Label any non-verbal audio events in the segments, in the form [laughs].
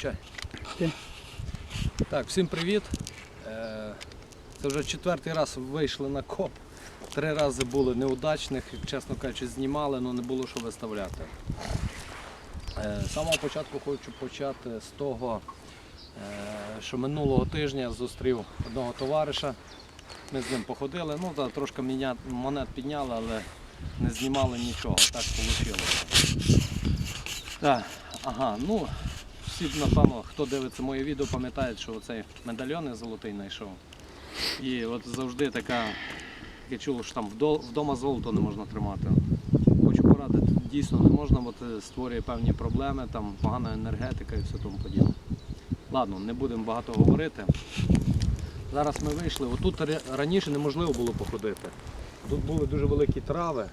Включай. Так, всім привіт. Е, Це вже четвертий раз вийшли на коп. Три рази були неудачних, чесно кажучи, знімали, але не було що виставляти. Е, З самого початку хочу почати з того, е, що минулого тижня я зустрів одного товариша. Ми з ним походили, ну так, трошки міня- монет підняли, але не знімали нічого, так вийшло. Так, ага, ну всі, напевно, хто дивиться моє відео, пам'ятають, що оцей медальйон я золотий знайшов. І от завжди така, я чув, що там вдома золото не можна тримати. Хочу порадити, дійсно не можна, бо це створює певні проблеми, там погана енергетика і все тому подібне. Ладно, не будемо багато говорити. Зараз ми вийшли. Отут раніше неможливо було походити. Тут були дуже великі трави,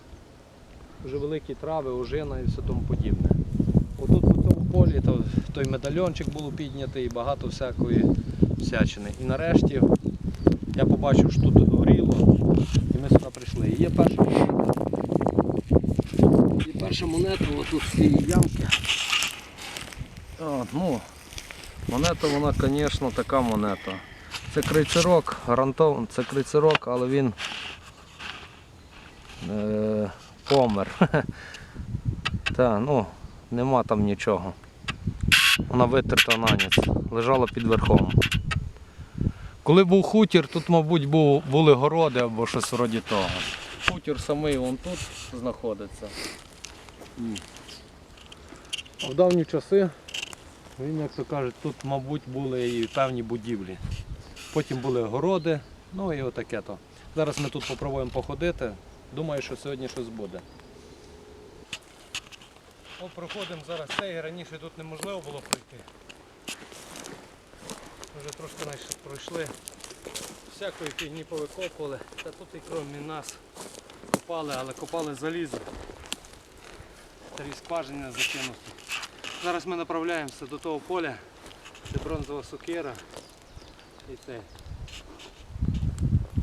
дуже великі трави, ожина і все тому подібне. Отут по цьому полі то, той медальйончик був піднятий і багато всякої всячини. І нарешті я побачив, що тут горіло, і ми сюди прийшли. І є перша монета. І перша монета отут з цієї ямки. Ну, монета вона, звісно, така монета. Це крейцерок, гарантовано, це крейцерок, але він е, помер. [laughs] Та, ну, нема там нічого. Вона витерта на ніц, лежала під верхом. Коли був хутір, тут, мабуть, був, були городи або щось вроді того. Хутір самий вон тут знаходиться. А в давні часи, він, як то кажуть, тут, мабуть, були і певні будівлі. Потім були городи, ну і отаке то. Зараз ми тут спробуємо походити. Думаю, що сьогодні щось буде. О, проходимо зараз цей, раніше тут неможливо було пройти. Вже трошки наче пройшли. Всякої фігні повикопували. Та тут і крім нас копали, але копали залізо. Старі скважини закинуті. Зараз ми направляємося до того поля, де бронзова сокира. І це.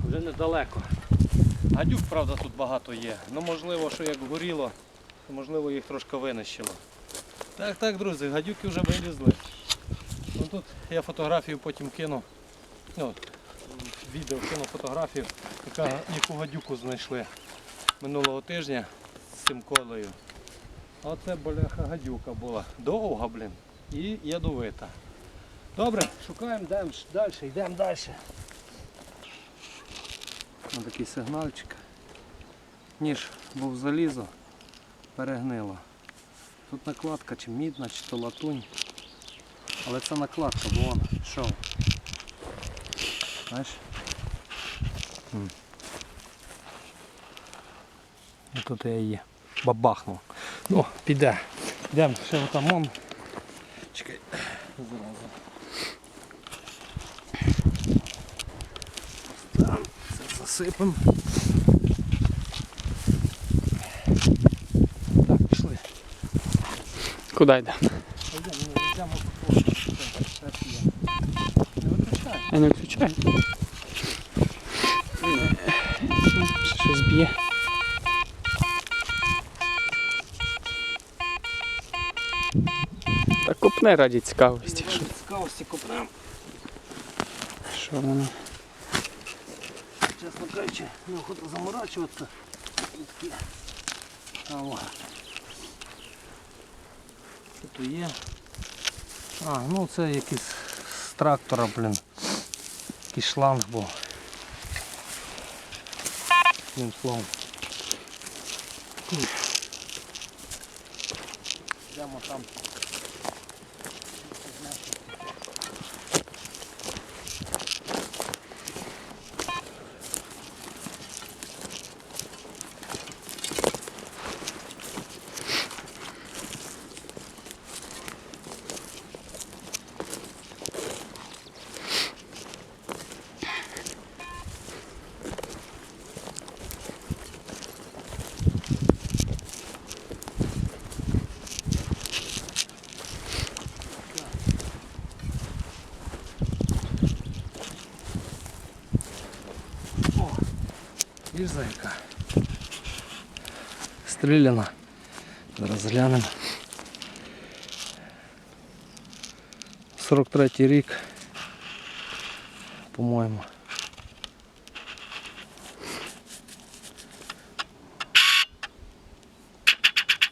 Вже недалеко. Гадюк, правда, тут багато є. Ну можливо, що як горіло, то можливо їх трошки винищило. Так, так, друзі, гадюки вже вилізли. Ну, тут я фотографію потім кину. Ну, відео кину фотографію, яка, яку гадюку знайшли минулого тижня з цим колею. Оце бляха гадюка була. Довга, блін. І ядовита. Добре, шукаємо далі, далі, йдемо далі. Ось такий сигнальчик. Ніж був залізо, перегнило. Тут накладка чи мідна, чи то латунь. Але це накладка, бо вон шов. Знаєш? І тут я її бабахнув. Ну, піде. Йдемо ще отам он. Чекай. Зразу. Там це засипемо. Так, пішли. Куди йде? Йдемо, ми йдемо по полу. Це теж є. Не виключай. Я не включаю. Щось б'є. Та копне раді цікавості. Ради цікавості копнемо. Що воно? Чесно кажучи, неохота заморачуватися. Такі. Що тут є? А, ну це якийсь з трактора, блін. Якийсь шланг був. Одним словом. Бачиш зайка? Стріляна. Зараз глянемо. 43 рік, по-моєму.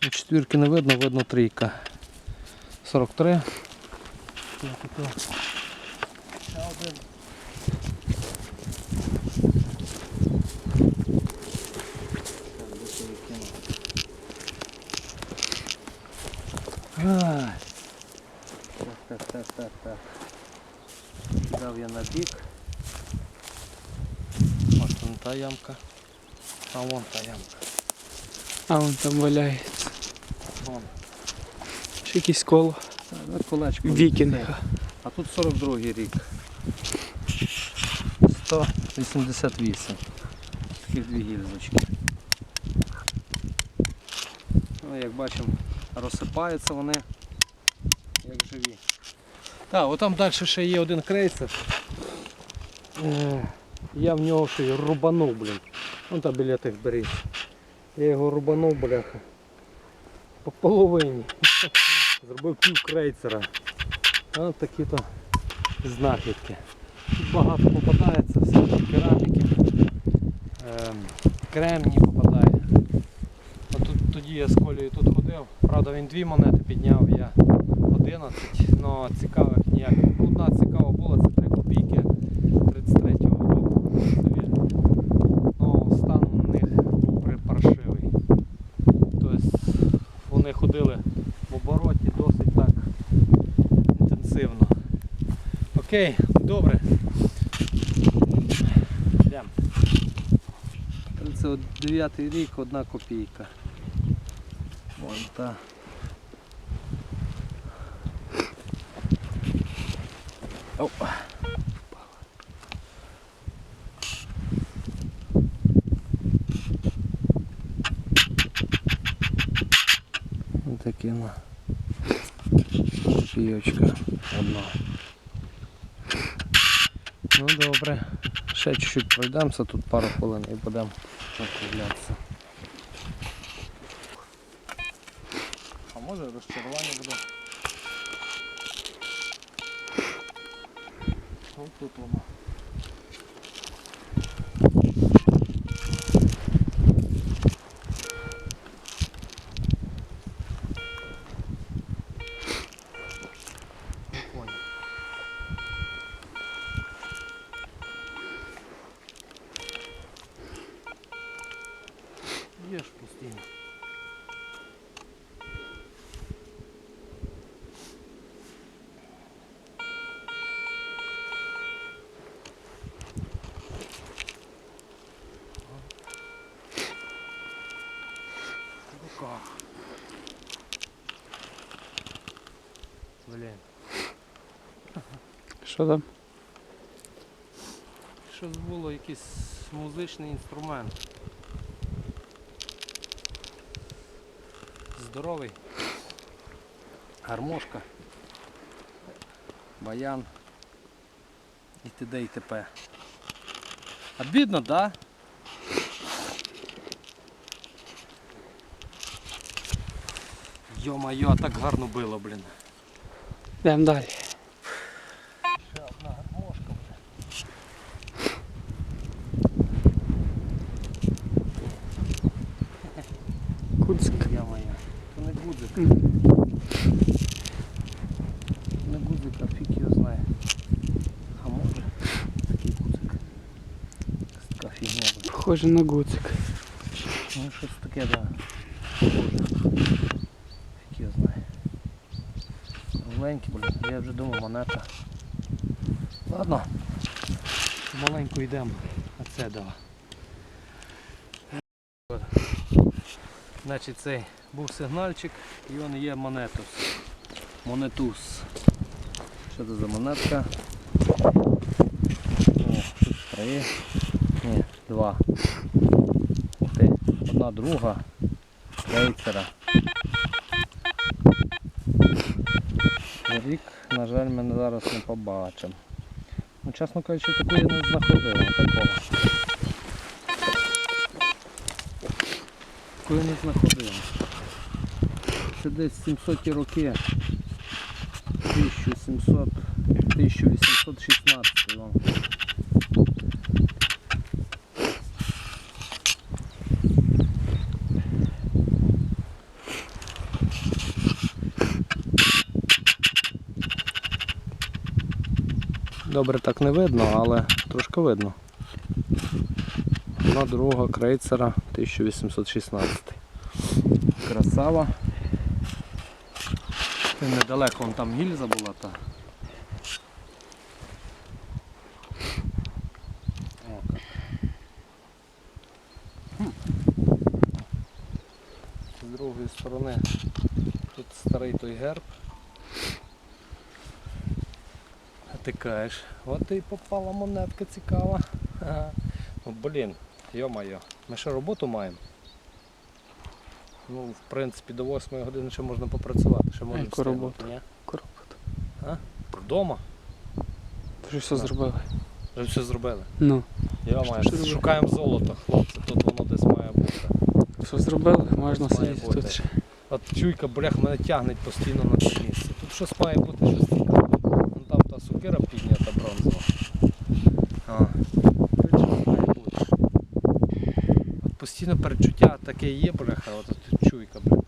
Ну, Четвірки не видно, видно трійка. 43. Я тут ще один. Ай. Так, так, так, так, так. Кидав я на бік. Ось вон та ямка. А вон та ямка. А вон там валяється. Вон. Ще якесь коло. Колечко. Вікінга. А тут 42 рік. 188. Таких дві гільзочки. Ну, як бачимо, розсипаються вони як живі. Так, отам далі ще є один крейсер. Я в нього ще й рубанув, блін. Вон там біля тих беріз. Я його рубанув, бляха. По половині. [laughs] Зробив пів крейсера. Ось такі то знахідки. Тут багато попадається, всякі кераміки. Ем, кремній попадає. От тут, тоді я з колею тут ходив. Правда він дві монети підняв, я 11, але цікавих ніяких. Одна цікава була, це вони ходили в обороті досить так інтенсивно. Окей, добре. Йдемо. Це от 9 рік, одна копійка. Вон та. Опа. Ось такі одна. Ну добре. Ще чуть-чуть пройдемося, тут пару хвилин і будемо відправлятися. А може розчарування буде? Ось тут воно. Рука. Блін. Що там? Щось було якийсь музичний інструмент. Здоровий. Гармошка. Баян. І т.д. і т.п. Обідно, да? Йо-майо, так гарно було, блін. Йдемо далі. Ще одна гармошка, блін. Куцик. Я моя. То не гудзик. М. Не гудзик, а фіг його знає. А може такий гудзик. Якась Така фігня буде. Похоже на гуцик. Ну щось таке, да. Маленький, блін. Я вже думав монета. Ладно. Маленько йдемо. А це давай. Значить цей був сигнальчик і він є монетус. Монетус. Що це за монетка? О, тут три. Ні, два. Ух ти. Одна друга. Крейцера. Рік, на жаль, ми зараз не побачимо. Ну, чесно кажучи, таку я не знаходив такого. Таку не знаходив. Це десь 700 роки. 1700 1816 вон. Добре так не видно, але трошки видно. Одна друга крейцера 1816. Красава. Це недалеко вон там гільза була та. З другої сторони тут старий той герб. А ти от і попала монетка цікава. Ага. Ну, блін, йо-моє, ми ще роботу маємо. Ну, в принципі, до 8 години ще можна попрацювати, ще можна роботу? Ні? Коробка. Вдома. Вже все зробили. Вже все зробили. Ну, Я Що маю, ж шукаємо золото, хлопці, тут воно десь має бути. все зробили, можна сидіти тут ще. От чуйка, блях, мене тягнеть постійно на це місце. Тут щось має бути щось цікаве. Вон там та сукира піднята бронзова. А, тут щось має бути. От постійно перечуття таке є, бляха, от чуйка, бля.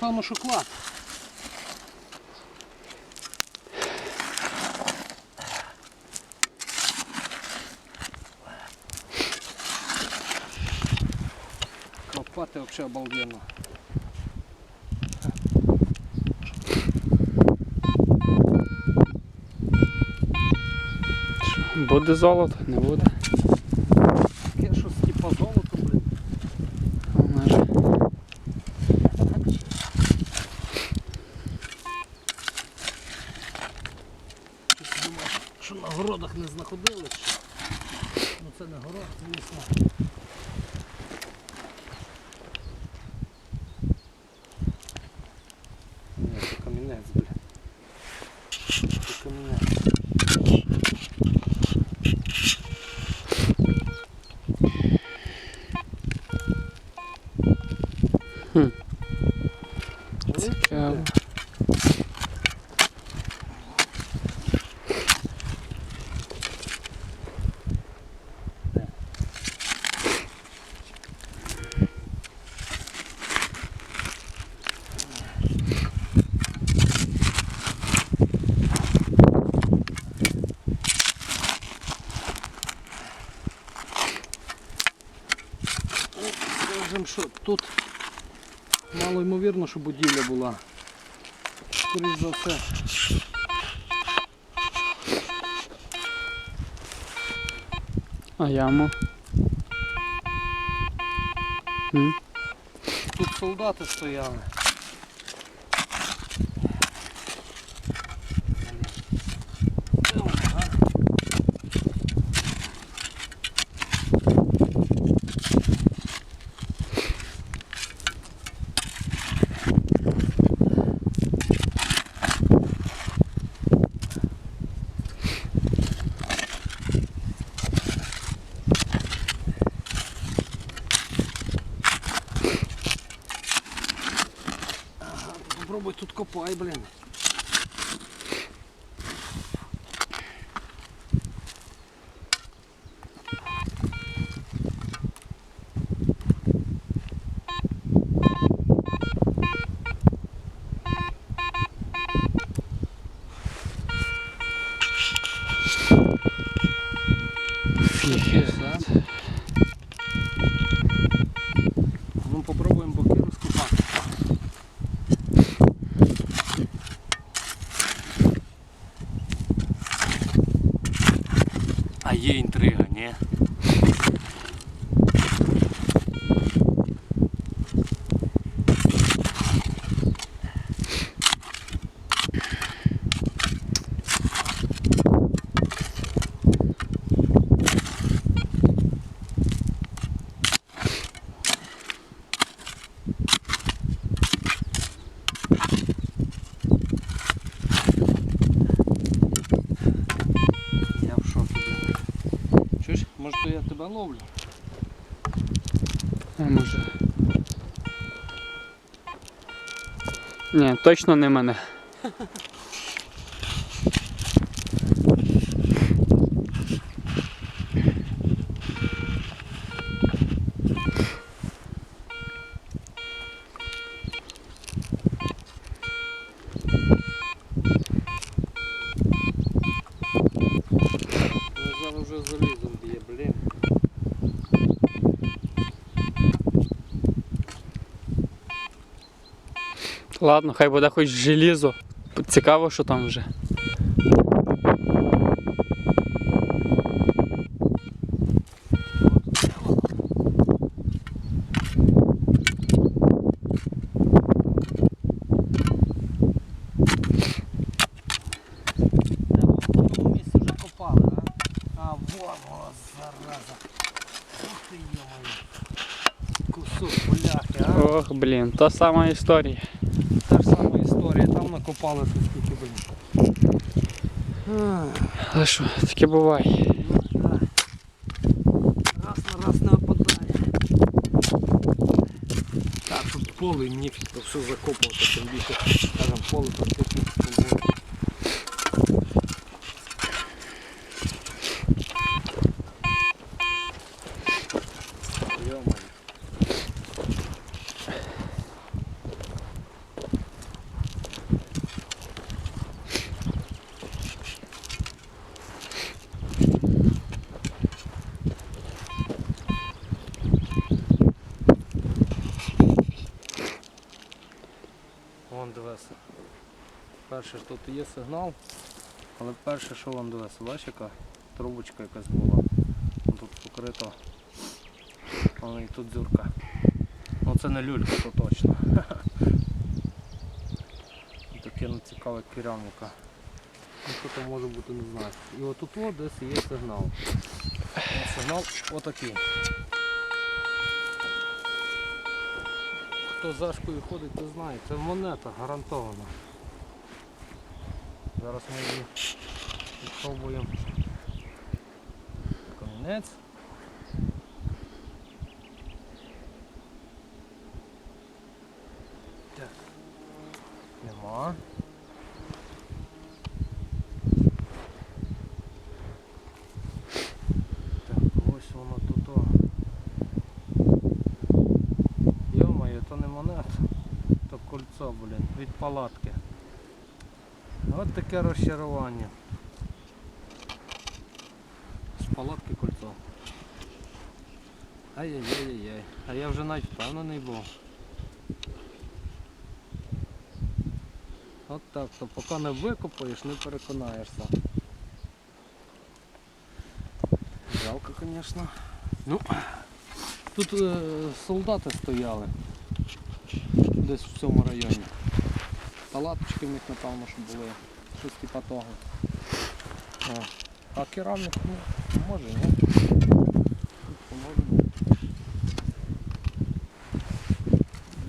Напевно, що клад. Копати взагалі обалденно. Буде золото, не буде. Таке щось типа золото, блін. Вона ж Ти думаєш, що на городах не знаходили ще? Ну це не город, звісно. Ні, це камінець, бля. Це камінець. цікаво. Скажемо, що тут мало ймовірно, що будівля була. Скоріш за все. А яму? Тут солдати стояли. Nakopaj, blin. Fica. Я тебе ловлю. Не може. Ні, точно не мене. [laughs] Ладно, хай буде хоч желізо. Цікаво, що там вже. Де, в тому місці вже копали, а? А, вон, о, зараза. Ух ти, йомаю. Кусок бляхи, а? Ох, блін, та сама історія. Та ж сама історія, там тут скільки. Ах, Але що, таке буває. Раз на раз не опадає. Так, тут поле ніфіг, все закопувати, тим більше, скажем, поле практично Перше є сигнал, але перше, що вон дивися, бачиш яка трубочка якась була. Тут покрито. Вон і тут дзюрка. Ну це не люлька, то точно. [laughs] Таке не цікаве керівника. Ну що там може бути, не знаю. І отут от десь є сигнал. Сигнал отакий. Хто зашкою ходить, то знає. Це монета гарантована. Зараз ми її відховуємо. Камінець. Так. Нема. Так, ось воно тут. о. Йо-моє, то не монета, то кольцо, блін, від палатки. От таке розчарування. З палатки кольцо. Ай-яй-яй-яй. А я вже навіть впевнений був. От так, то поки не викопаєш, не переконаєшся. Жалко, звісно. Ну, тут е, солдати стояли. Десь в цьому районі. Палаточки в них, напевно, що були. Щось типа того. А керамік, ну, може, ні?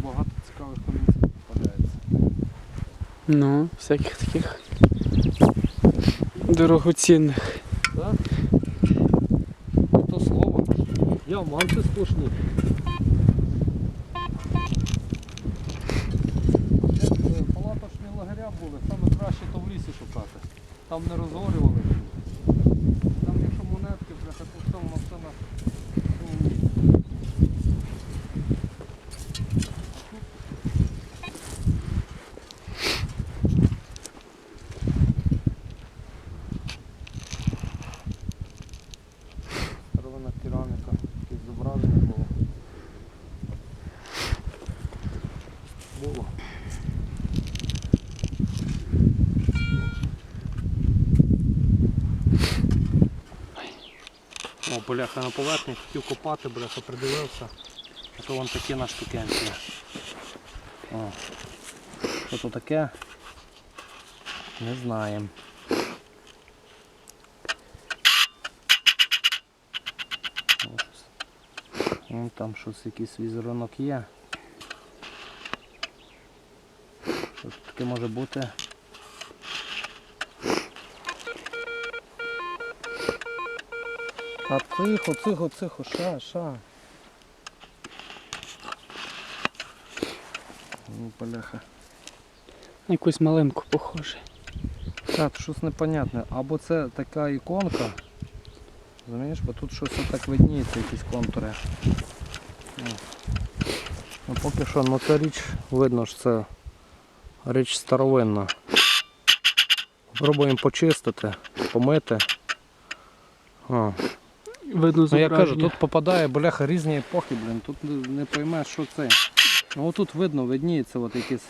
Багато цікавих камінців попадається. Ну, всяких таких дорогоцінних. Так? То слово. Діаманти сплошні. Як е, палаточні лагеря були, саме краще то в лісі шукати. Там не розорювали. Там якщо монетки, бляха, то в тому все на цьому місці. Старовина кераміка, якесь зображення було. Було. О, бляха, на поверхні хотів копати, бляха, придивився. А то вон такі на штукенці. О. Що то таке? Не знаємо. Вон там щось якийсь візерунок є. Що таке може бути? А тихо, тихо, тихо, ша, ша. Ну, бляха. Якусь малинку похоже. Так, щось непонятне. Або це така іконка. Розумієш, бо тут щось так видніється, якісь контури. Ну. Поки що, ну ця річ видно, що це річ старовинна. Пробуємо почистити, помити. О. Видно Ну я кажу, тут попадає бляха різні епохи, блін. Тут не- поймеш, що це. Ну отут видно, видніється от якесь.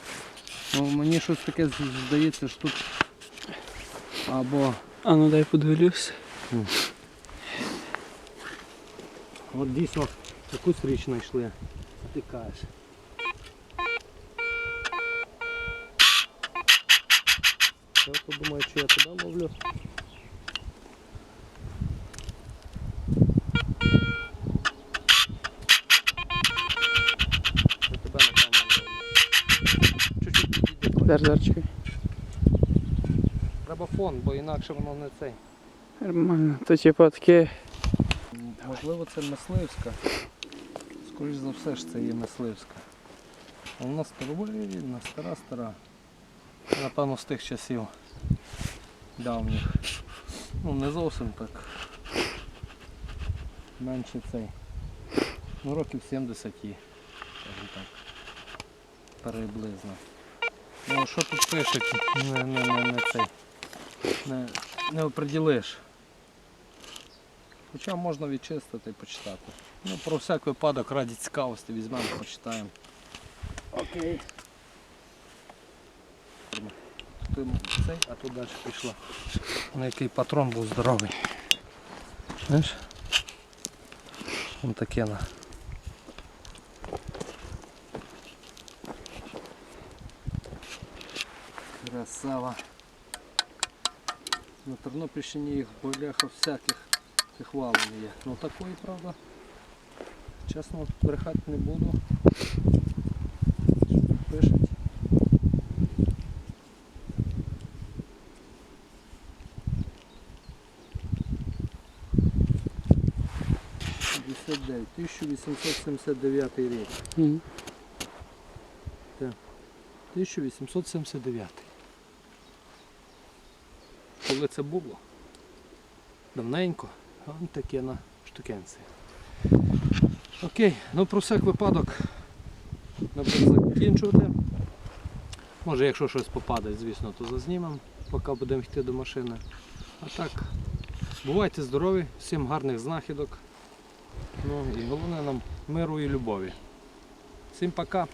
Ну, мені щось таке здається, що тут або А ну дай подивлюсь. От дійсно якусь річ знайшли. Ти кажеш. Я подумаю, чи я туди ловлю. Зараз, зараз чекай. Треба фон, бо інакше воно не цей. Нормально. То типу таке. Можливо, це мисливська. Скоріш за все ж це є мисливська. А Вона старовинна, стара стара. Напевно з тих часів давніх. Ну не зовсім так. Менше цей. Ну років 70 є, скажімо так. Приблизно. Ну що тут пишуть? Не, не, не, не цей. Не, не оприділиш. Хоча можна відчистити і почитати. Ну, про всяк випадок раді цікавості візьмемо, почитаємо. Окей. Ти цей, а тут далі пішла. На який патрон був здоровий. Знаєш? Ось таке на. Красава. На Тернопільщині їх бляха всяких цих є. Ну такої, правда. Чесно, брехати не буду. Пишуть. «59», 1879 рік. Мгм. 1879. Коли це було? Давненько, а он таке на штукенці. Окей, ну про всяк випадок будемо закінчувати. Може, якщо щось попаде, звісно, то зазнімемо, поки будемо йти до машини. А так, бувайте здорові, всім гарних знахідок. Ну і головне нам миру і любові. Всім пока!